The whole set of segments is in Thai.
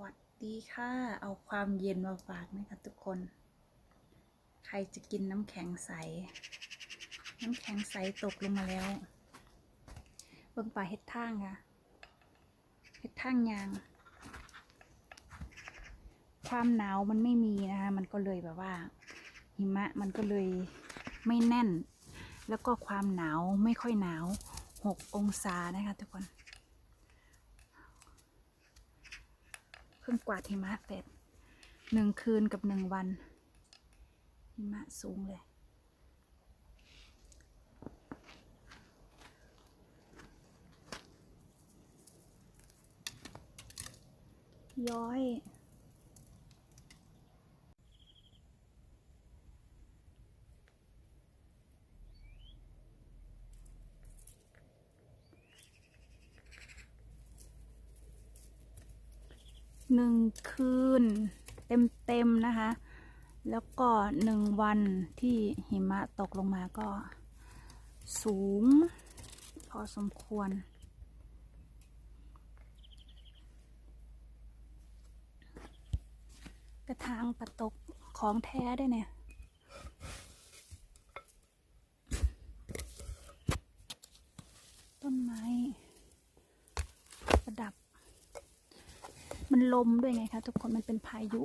วัสดีค่ะ เอาความเย็นมาฝากนะคะทุกคน ใครจะกินน้ำแข็งใส น้ำแข็งใสตกลงมาแล้วเบิ่งป่าเฮ็ดทางค่ะเฮ็ดทางยาง ความหนาวมันไม่มีนะคะ มันก็เลยแบบว่า หิมะมันก็เลยไม่แน่น แล้วก็ความหนาวไม่ค่อยหนาวหกองศานะคะทุกคน พิ่งกวาดหิมะเสร็จหนึ่งคืนกับหนึ่งวันหิมะสูงเลยย้อย หนึ่งคืน เต็มๆนะคะ แล้วก็หนึ่งวันที่หิมะตกลงมาก็สูง พอสมควร กระทางปะตกของแท้ได้วยเนี่ยต้นไม้ ประดับ มันลมด้วยไงคะทุกคนมันเป็นพายุ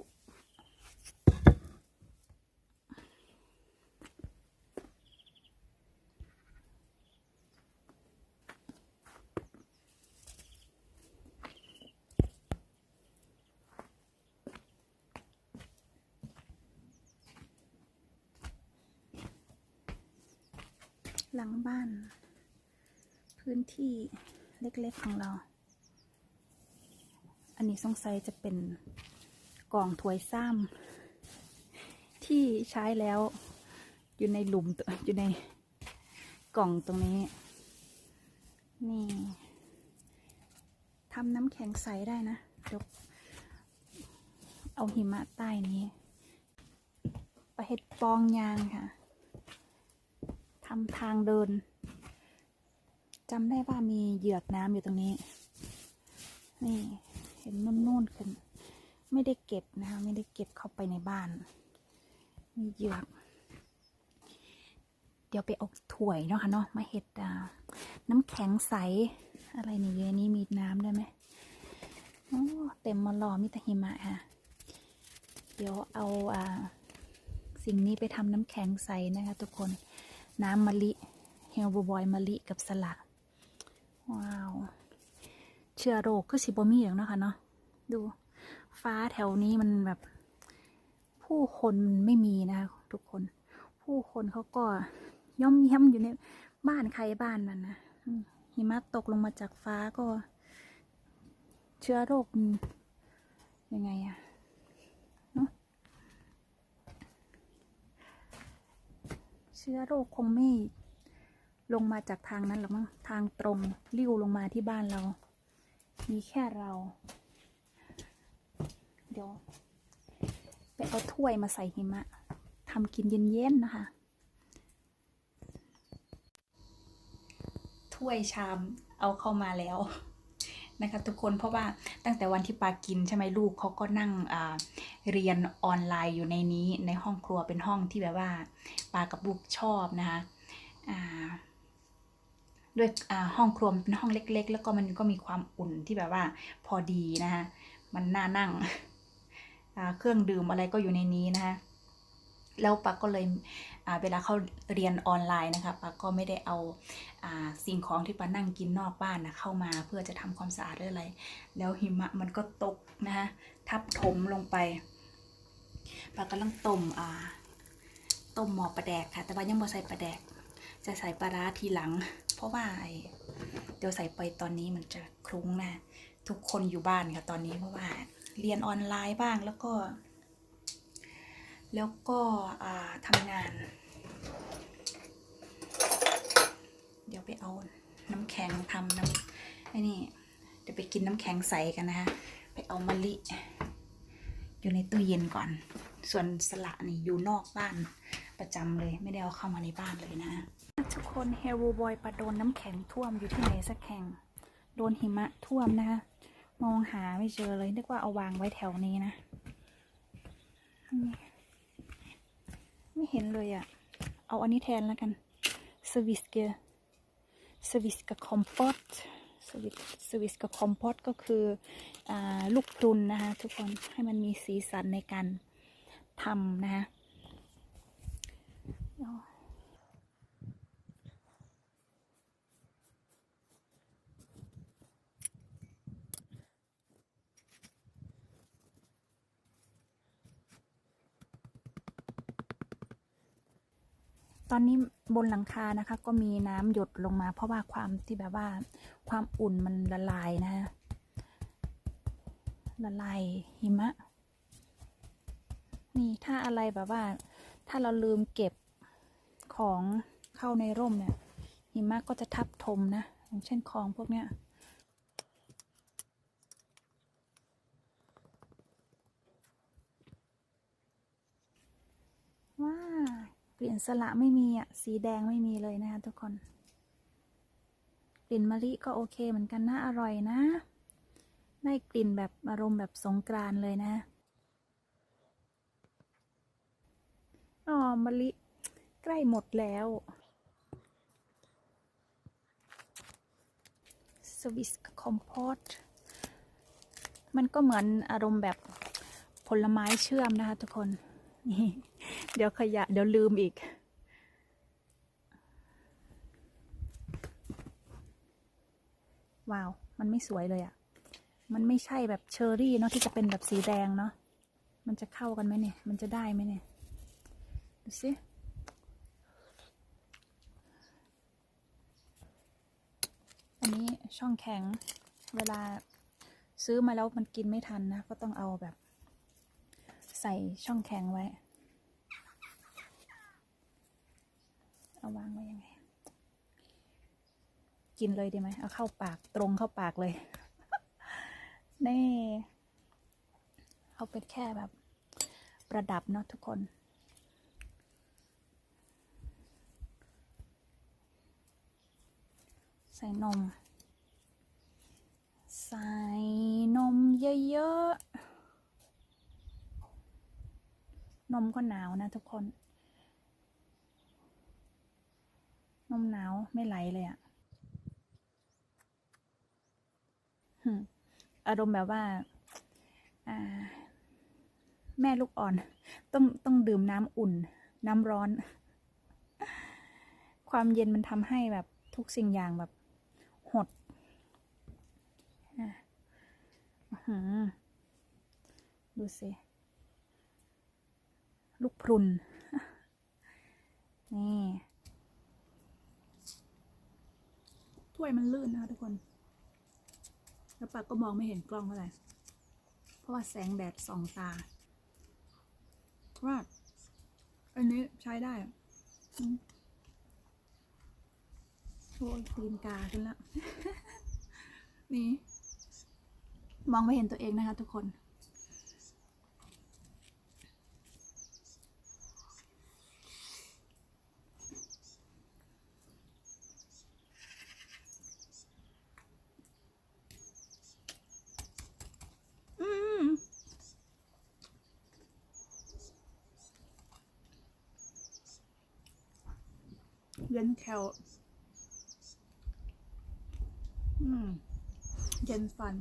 หลังบ้าน พื้นที่เล็กๆของเรา อันนี้สงสัยจะเป็นกล่องถ้วยซ้ำที่ใช้แล้วอยู่ในหลุมอยู่ในกล่องตรงนี้ นี่ทำน้ำแข็งใสได้นะเดี๋ยวเอาหิมะใต้นี้ไปเห็ดปองยางค่ะทำทางเดินจำได้ว่ามีเหยือกน้ำอยู่ตรงนี้ นี่ เห็นนุ่นๆขึ้น ไม่ได้เก็บนะคะ ไม่ได้เก็บเข้าไปในบ้าน มีเหยือก เดี๋ยวไปเอาถ้วยเนาะค่ะเนาะมาเห็ดอ่าน้ำแข็งใส อะไรนี่เยอนี้มีน้ำได้ไหมโอ้เต็มมาลอมีแต่หิมะค่ะ เดี๋ยวเอาอ่าสิ่งนี้ไปทำน้ำแข็งใสนะคะทุกคน น้ำมะลิ เฮลบอยมะลิกับสละ ว้าว เชื้อโรคคือสิบมีอย่างนะค่ะเนาะดูฟ้าแถวนี้มันแบบ ผู้คนไม่มีนะคะทุกคน ผู้คนเขาก็ย่อมเยี่ยมอยู่ในบ้านใครบ้านมันนะหิมะตกลงมาจากฟ้าก็ เชื้อโรคยังไงอะเนาะเชื้อโรคคงไม่ลงมาจากทางนั้นหรอกมั้งทางตรงลิ้วลงมาที่บ้านเรา มีแค่เรา เดี๋ยวไปเอาถ้วยมาใส่หิมะทำกินเย็นๆนะคะ ถ้วยชามเอาเข้ามาแล้วนะคะทุกคนเพราะว่าตั้งแต่วันที่ปากินใช่ไหมลูกเขาก็นั่งเรียนออนไลน์อยู่ในนี้ในห้องครัวเป็นห้องที่แบบว่าปากับลูกชอบนะคะ ด้วยห้องครัวมันเป็นห้องเล็ก ๆ แล้วก็มันก็มีความอุ่นที่แบบว่าพอดีนะคะมันน่านั่งเครื่องดื่มอะไรก็อยู่ในนี้นะคะแล้วปาก็เลยเวลาเขาเรียนออนไลน์นะคะปาก็ไม่ได้เอาอาสิ่งของที่ปานั่งกินนอกบ้านนะเข้ามาเพื่อจะทำความสะอาดหรืออะไร แล้วหิมะมันก็ตกนะคะทับถมลงไปปากำลังต้มอ่าต้มหม้อปลาแดกค่ะ แต่ว่ายังบ่ใส่ปลาแดก จะใส่ปลาร้าทีหลัง เพราะว่าไอเดี๋ยวใส่ไปตอนนี้มันจะคลุ้งนะทุกคนอยู่บ้านค่ะตอนนี้เพราะว่า เรียนออนไลน์บ้างแล้วก็ แล้วก็ทำงาน เดี๋ยวไปเอาน้ำแข็งทำน้ำไอ้นี่เดี๋ยวไปกินน้ำแข็งใสกันนะคะไปเอามะลิ อยู่ในตู้เย็นก่อน ส่วนสละนี่อยู่นอกบ้านประจำเลยไม่ได้เอาเข้ามาในบ้านเลยนะ ทุกคนเฮลบอยปะโดนน้ำแข็งท่วมอยู่ที่ไหนสักแห่ง โดนหิมะท่วมนะคะ มองหาไม่เจอเลย นึกว่าเอาวางไว้แถวนี้นะนไม่เห็นเลยอะ่ะ เอาอันนี้แทนแล้วกันสวิสเกสวิสกับคอมพอตสวิสสวิสกับคอมพอตก็คืออลูกพรุนนะคะ ทุกคนให้มันมีสีสันในการทำนะคะ ตอนนี้บนหลังคานะคะ ก็มีน้ำหยดลงมา เพราะว่าความที่แบบว่าความอุ่นมันละลายนะละลายหิมะ นี่ถ้าอะไรแบบว่า ถ้าเราลืมเก็บของเข้าในร่มเนี่ยหิมะก็จะทับถมนะ อย่างเช่นของพวกเนี้ย ว้ากลิ่น สละไม่มีอะ สีแดงไม่มีเลยนะคะทุกคน กลิ่นมะลิก็โอเคเหมือนกันนะ อร่อยนะ ได้กลิ่นแบบอารมณ์แบบสงกรานเลยนะอ๋อมะลิใกล้หมดแล้ว สวิสคอมพอตมันก็เหมือนอารมณ์แบบผลไม้เชื่อมนะคะทุกคน เดี๋ยวขยะ เดี๋ยวลืมอีก ว้าว มันไม่สวยเลยอะ่ะ มันไม่ใช่แบบเชอร์รี่เนาะที่จะเป็นแบบสีแดงเนาะ มันจะเข้ากันไหมเนี่ย มันจะได้ไหมเนี่ย ดูสิอันนี้ช่องแข็งเวลาซื้อมาแล้วมันกินไม่ทันนะ ก็ต้องเอาแบบ ใส่ช่องแข็งไว้ เอาวางไว้ยังไง กินเลยดีไหม เอาเข้าปากตรงเข้าปากเลย นี่เอาเป็นแค่แบบ ประดับเนาะทุกคนใส่นม ใส่นมเยอะๆ นมก็หนาวนะทุกคน นมหนาวไม่ไหลเลยอะอารมณ์แบบว่า อ่า แม่ลูกอ่อน ต้องต้องดื่มน้ำอุ่น น้ำร้อน ความเย็นมันทำให้แบบทุกสิ่งอย่างแบบหดดูสิ ลูกพรุน นี่ ถ้วยมันลื่นนะคะทุกคน แล้วปากก็มองไม่เห็นกล้องเท่าไหร่ เพราะว่าแสงแดดส่องตาว่าอันนี้ใช้ได้โอ้ยตีนกาขึ้นแล้ว นี่ มองไม่เห็นตัวเองนะคะทุกคน อืม เย็น แคลอืม เย็นฟัน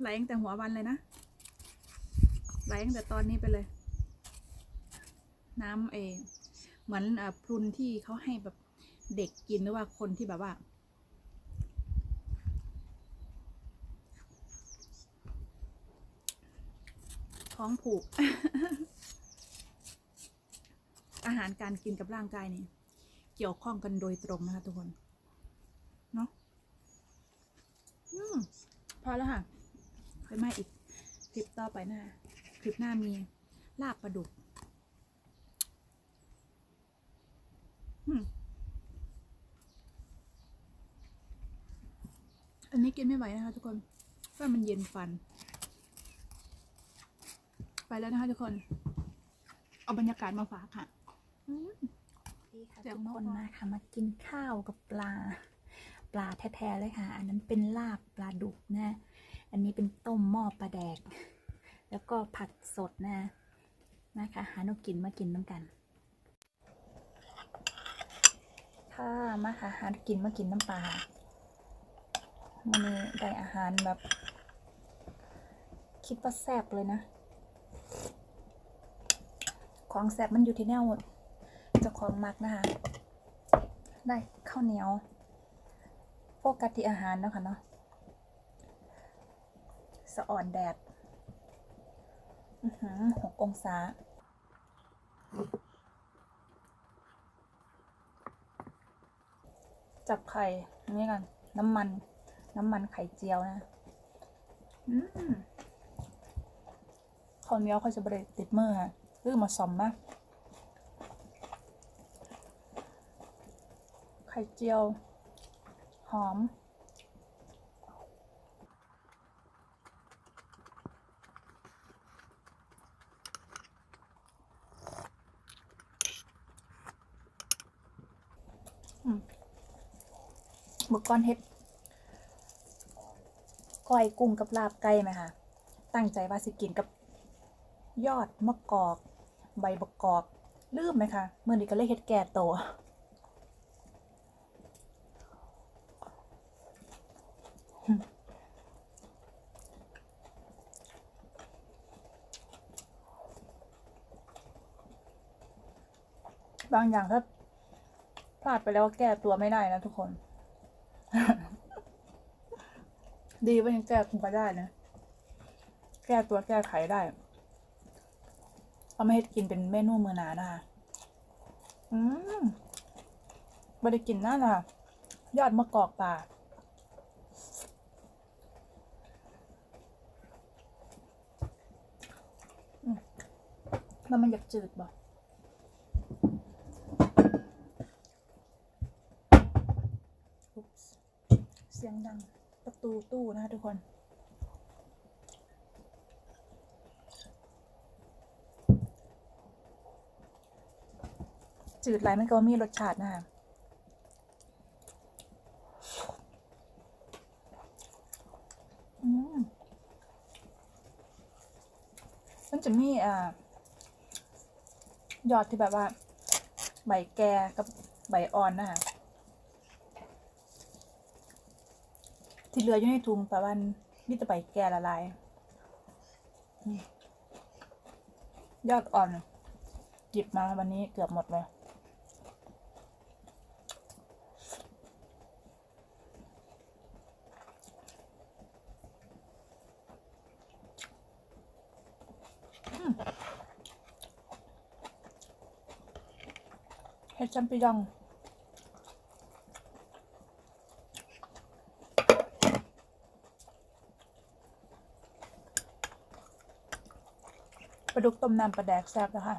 ไหลตั้งแต่หัววันเลยนะ ไหลตั้งแต่ตอนนี้ไปเลย น้ำเอง เหมือนอะพรุนที่เขาให้แบบเด็กกินหรือว่าคนที่แบบว่า ท้องผูก อาหารการกินกับร่างกายนี่เกี่ยวข้องกันโดยตรงนะคะทุกคน เนาะอืมพอแล้วค่ะค่อยมาอีกคลิปต่อไปหน้าคลิปหน้ามีลาบปลาดุกอันนี้กินไม่ไหวนะคะทุกคนเพราะมันเย็นฟัน ไปแล้วนะคะทุกคนอเอาบรรยากาศมาฝากค่ะอืมดีค่ะเดี๋ยวทุกคนเนอะมาค่ะมากินข้าวกับปลา ปลาแท้ๆเลยค่ะ อันนั้นเป็นลาบปลาดุกนะ อันนี้เป็นต้มหม้อปลาแดก แล้วก็ผักสดนะนะคะหาแนกกินมากินน้ำกัน ค่ะมาค่ะหาแนวกินมากินน้ำปลาวันนี้ได้อาหารแบบ คิดว่าแซ่บเลยนะ ของแซ่บมันอยู่ที่แนวเจ้าของมักนะคะได้ข้าวเหนียวโฟกัสที่อาหารเนาะค่ะเนาะสะอ่อนแดดหกองศาจับไข่นี่กัน น้ำมัน น้ำมันไข่เจียวนะอืมข้าวเหนียวเขาจะบริติดมือค่ะ ลืมมาซอมมาไข่เจียว หอมอืมเมื่อก่อนเฮ็ดก้อยกุ้งกับลาบไก่ไหมคะตั้งใจว่าสิกินกับยอดมะกอก ใบบักกอกลืมไหมคะเมื่อนี้ก็เลยเฮ็ดแก่โตวบางอย่างถ้าพลาดไปแล้วแก้ตัวไม่ได้นะทุกคน ดีว่ายังแก้ตัวได้นะ แก้ตัวแก้ไขได้ เอามาให้กินเป็นเมนูมือนานะคะอืมไม่ได้กินนั่นนะคะยอดมะกอกป่าอมแล้วมันอยากจืดบ่เสียงดังประตูตู้นะคะทุกคน จืดไรมันก็มีรสชาตินะคะมมันจะมีอ่ายอดที่แบบว่า ใบแก่กับใบอ่อนนะคะที่เหลืออยู่ในถุงประมาณมิตรใบแก่ละลายยอดอ่อน หยิบมาวันนี้เกือบหมดเลย ดจัมปิยอง ปลาดุกต้มน้ำปลาแดกแซ่บนะคะ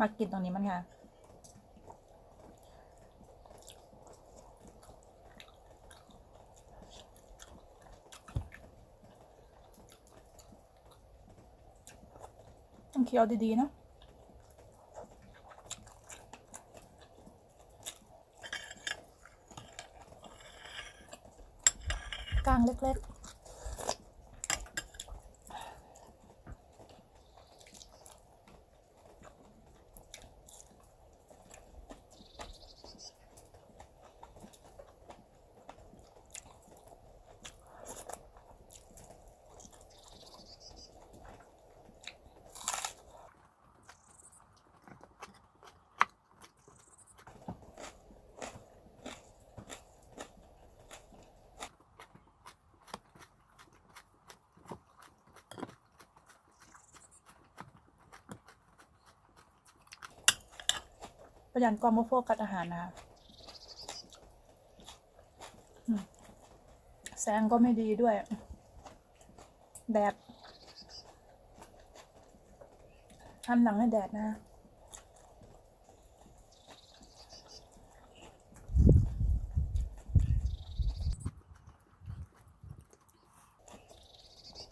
มากินตรงนี้มันค่ะ เคี้ยวดีๆนะกลางเล็กๆะยันกล้องไม่โฟกัสอาหารนะคะแสงก็ไม่ดีด้วย แดดหันหลังให้แดดนะ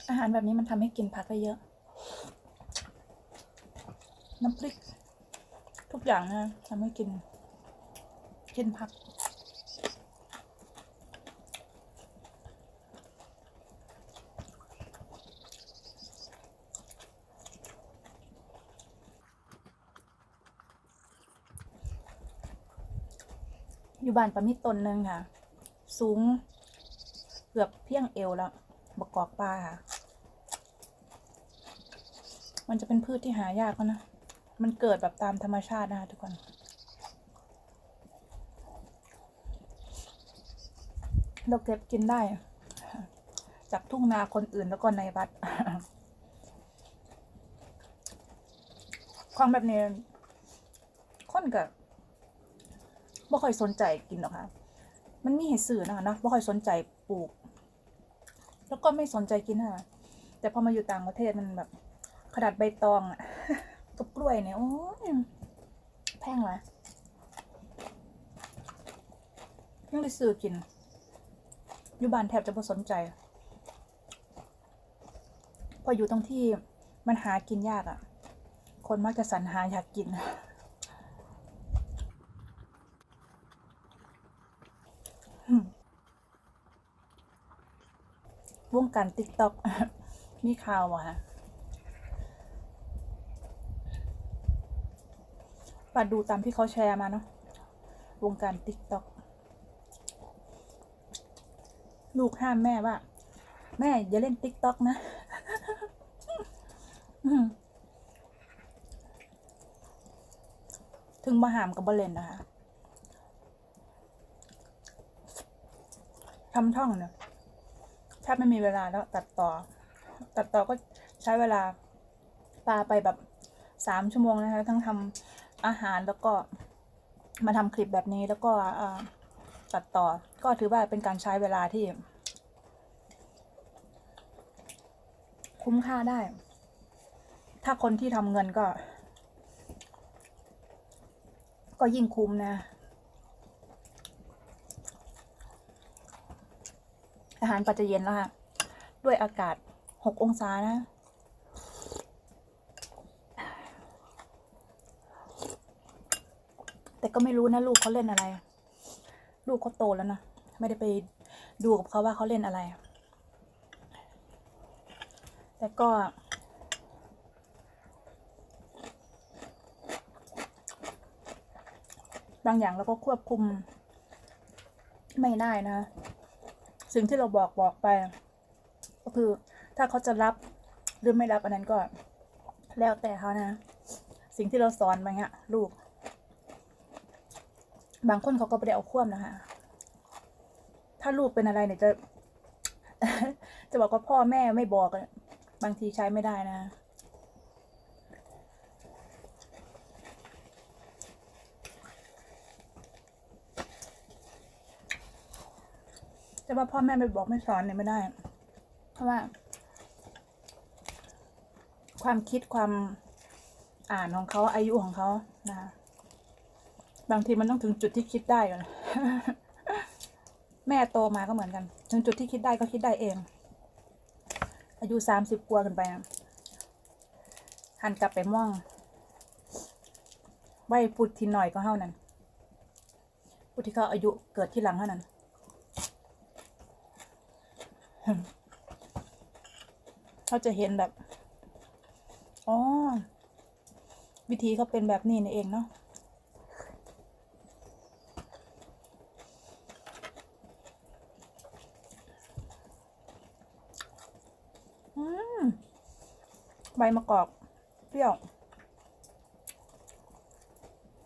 อาหารแบบนี้มันทำให้กินผักได้เยอะ น้ำพริก ทุกอย่างนะทำให้กิน กินผัก อยู่บ้านประมีต้นหนึ่งค่ะ สูงเกือบเพียงเอวแล้วบกกอกปลาค่ะ มันจะเป็นพืชที่หายากแล้วนะ มันเกิดแบบตามธรรมชาตินะคะทุกคน เราเก็บกินได้ จากทุ่งนาคนอื่นแล้วก็ในวัดความแบบนี้ค่อนกับบ่ค่อยสนใจกินหรอกค่ะ มันมีให้ซื้อนะคะเนาะบ่ค่อยสนใจปลูก แล้วก็ไม่สนใจกินค่ะ แต่พอมาอยู่ต่างประเทศมันแบบขนาดใบตองอะ กับกล้วยเนี่ยโอ้ยแพงเลยยังได้ซื้อกินอยู่บ้านแทบจะไม่สนใจ พออยู่ตรงที่มันหากินยากอะ่ะ คนมักจะสรรหาอยากกิน วงการติ๊กต็อกมีข่าวว่ะ ปัดดูตามที่เขาแชร์มาเนาะวงการติ๊กต็อกลูกห้ามแม่ว่า แม่อย่าเล่นติ๊กต็อกนะถึงมาหามกับบอลเลนนะคะทำท่องเนี่ยแทบไม่มีเวลาแล้วตัดต่อ ตัดต่อก็ใช้เวลาปาไปแบบสามชั่วโมงนะคะ ทั้งทำ อาหารแล้วก็มาทำคลิปแบบนี้แล้วก็ตัดต่อ ก็ถือว่าเป็นการใช้เวลาที่ คุ้มค่าได้ ถ้าคนที่ทำเงินก็ ก็ยิ่งคุ้มนะ อาหารปัจจเย็นแล้วค่ะ ด้วยอากาศหกองศานะ แต่ ก็ไม่รู้นะลูกเขาเล่นอะไร ลูกเขาโตแล้วนะไม่ได้ไปดูกับเขาว่าเขาเล่นอะไร แต่ก็ บางอย่างเราก็ควบคุม ไม่ได้นะ สิ่งที่เราบอกบอกไป ก็คือถ้าเขาจะรับหรือไม่รับอันนั้นก็แล้วแต่เขานะ สิ่งที่เราสอนไปเงี้ยลูก บางคนเขาก็ไม่ได้เอาควบนะคะ ถ้าลูกเป็นอะไรเนี่ยจะ จะบอกว่าพ่อแม่ไม่บอกบางทีใช้ไม่ได้นะจะว่าพ่อแม่ไม่บอกไม่สอนเนี่ยไม่ได้ เพราะว่า ความคิดความอ่านของเขาอายุของเขานะคะ บางทีมันต้องถึงจุดที่คิดได้ก่อนแม่โตมาก็เหมือนกัน ถึงจุดที่คิดได้ก็คิดได้เอง อายุสามสิบกว่ากันไปนะหันกลับไปมองไว้พูดทีหน่อยก็เท่านั้นพูดที่เขาอายุเกิดที่หลังเท่านั้น เขาจะเห็นแบบ อ๋อ วิธีเขาเป็นแบบนี้นี่เองเนาะ อืม ใบมะกอกเปรี้ยว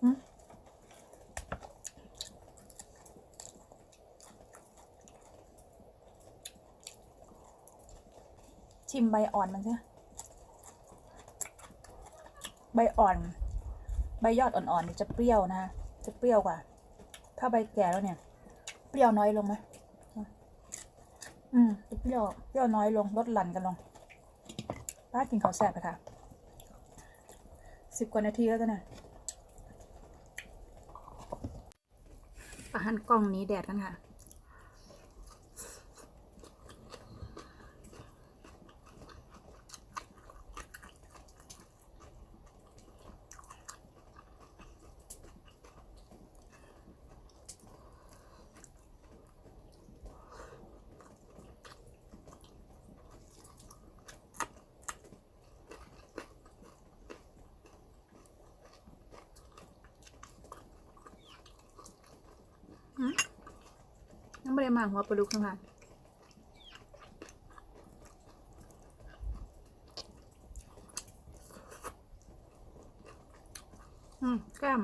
อืมชิมใบอ่อนมันใช่ใบอ่อน ใบยอดอ่อนๆนี่จะเปรี้ยวนะคะจะเปรี้ยวกว่า ถ้าใบแก่แล้วเนี่ย เปรี้ยวน้อยลงไหมอืมจะเปรี้ยว เปรี้ยวน้อยลง ลดหลั่นกันลง ป้ากินข้าแซ่บไปค่ะสิบกว่านาทีแล้วจ้ะเนี่ยปาหันกล้องนี้แดดกันค่ะ มากหัวปลาดุกทั้งค่ะอืมแก้ม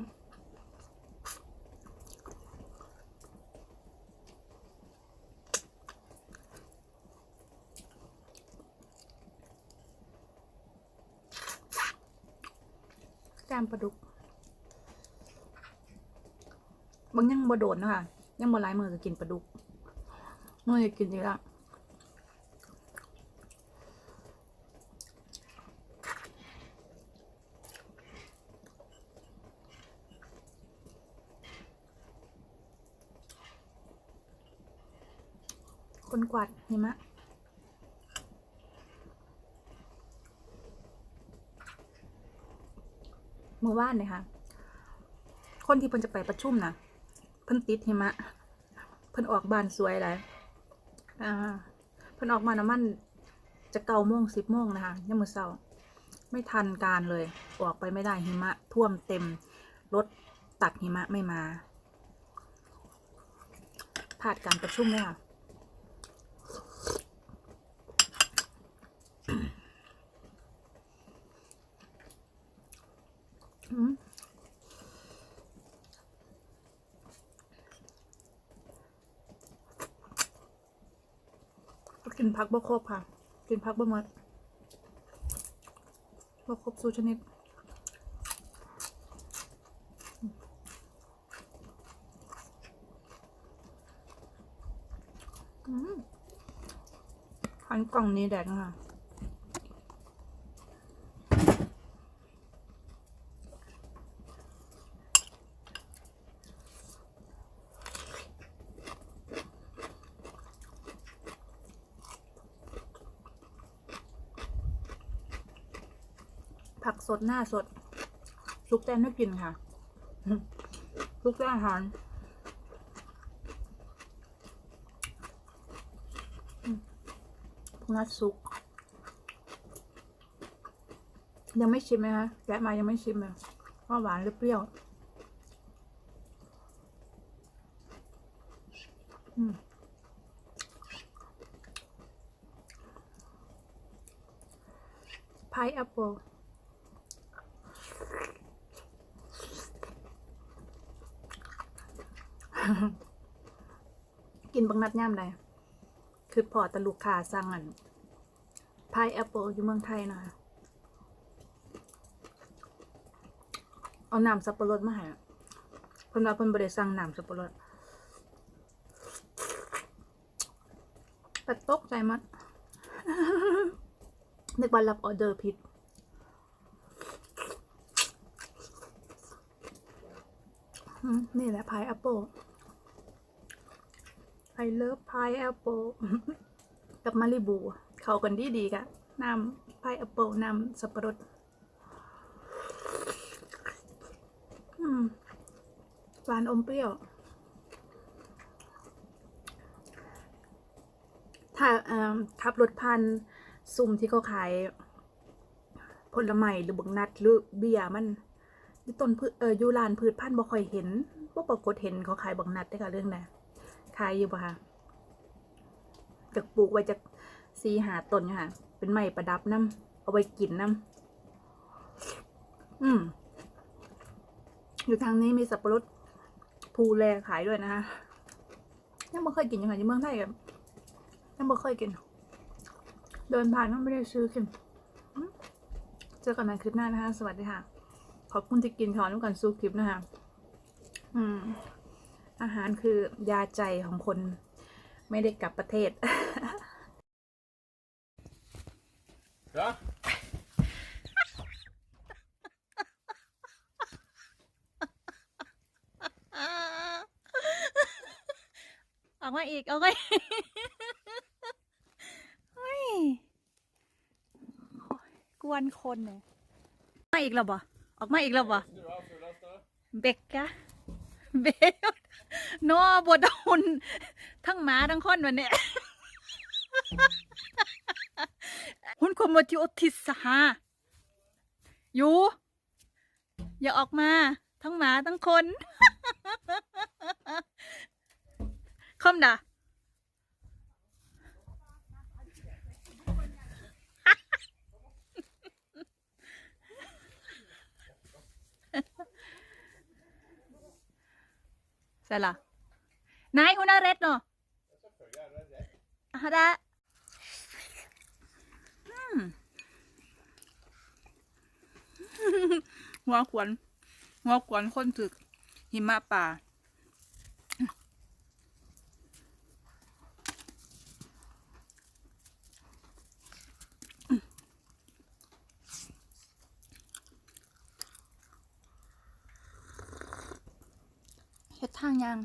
แก้มปลาดุกบางยังบ่โดดนะคะยังบ่หลายมือก็กินปลาดุก มือจะกินอีกละคนกวาดหิมะมือว่านเลยค่ะ คนที่เพิ่นจะไปประชุมนะเพิ่นติดหิมะ เพิ่นออกบ้านสวยหลย อ่าเพิ่นออกมาน้ำมันจะเก้าโมงสิบโมงนะคะยังมือเศร้าไม่ทันการเลย ออกไปไม่ได้หิมะ ท่วมเต็ม รถตักหิมะไม่มาผ่านการประชุมเลยค่ะ อืม พักบ่ครบค่ะ กินพักบ่หมดบ่ครบสูชนิดอืมหันกล่องนี้แดดนะคะ ดหน้าสดซุกแต้มน่ากินค่ะซุกแต้มอาหารนัดซุก ยังไม่ชิมไหมคะแกะมายังไม่ชิมเลยว่าหวานหรือเปรี้ยวอืมพายแอปเปิล กิน บังนัดย่ำใดคือพอแตะลูกค้าสั่งอันพายแอปเปิลอยู่เมืองไทยนะเอาน้ำสับปะรดมาให้อะเพิ่นว่าเพิ่นบ่ได้สั่งน้ำสับปะรดแต่ตกใจมัดนึกว่ารับออเดอร์ผิดอืมนี่แหละพายแอปเปิล I love pineapple กับมาริบู เข้ากันดีดีกะน้ำ pineapple น้ำสับปะรดหวานอมเปรี้ยว ถ้าขับรถผ่านซุ่มที่เขาขายผลไม้หรือบักนัดหรือเบียร์มันต้นพืชเออยู่ลานพืชพันธุ์บ่ค่อยเห็นบ่ปรากฏเห็นเขาขายบักนัดได้อค่ะเรื่องใด ขายอยู่ปะคะจากปลูกไว้จากซีหาต้นอยู่ค่ะ เป็นไม้ประดับน้ำเอาไว้กินน้ำอืมอยู่ทางนี้มีสับปะรดภูแลขายด้วยนะคะยังไม่เคยกินยังไงที่เมืองไทยกับยังไม่เคยกิน เดินผ่านก็ไม่ได้ซื้อกินเจอกันในคลิปหน้านะคะ สวัสดีค่ะ ขอบคุณที่กินขอนุกันสู้คลิปนะคะ อืม อาหารคือยาใจของคนไม่ได้กลับประเทศ Ja? อออกมาอีกเอาไว้เฮ้ยกวนคนเนี่ยมาอีกแล้วบ่ออกมาอีกแล้วบ่เบกกะเบล นอบดอุนทั้งหมาทั้งคนวันนี้หุ่นคมวติอทิสหาอยู่ อย่าออกมา ทั้งหมาทั้งคนคอมด่าใช่ละ นายคุณน่าเร็ดเนาะฮะดะอืมหัวขวนหัวขวนคนถึก หิมะป่า เฮ็ดทางยัง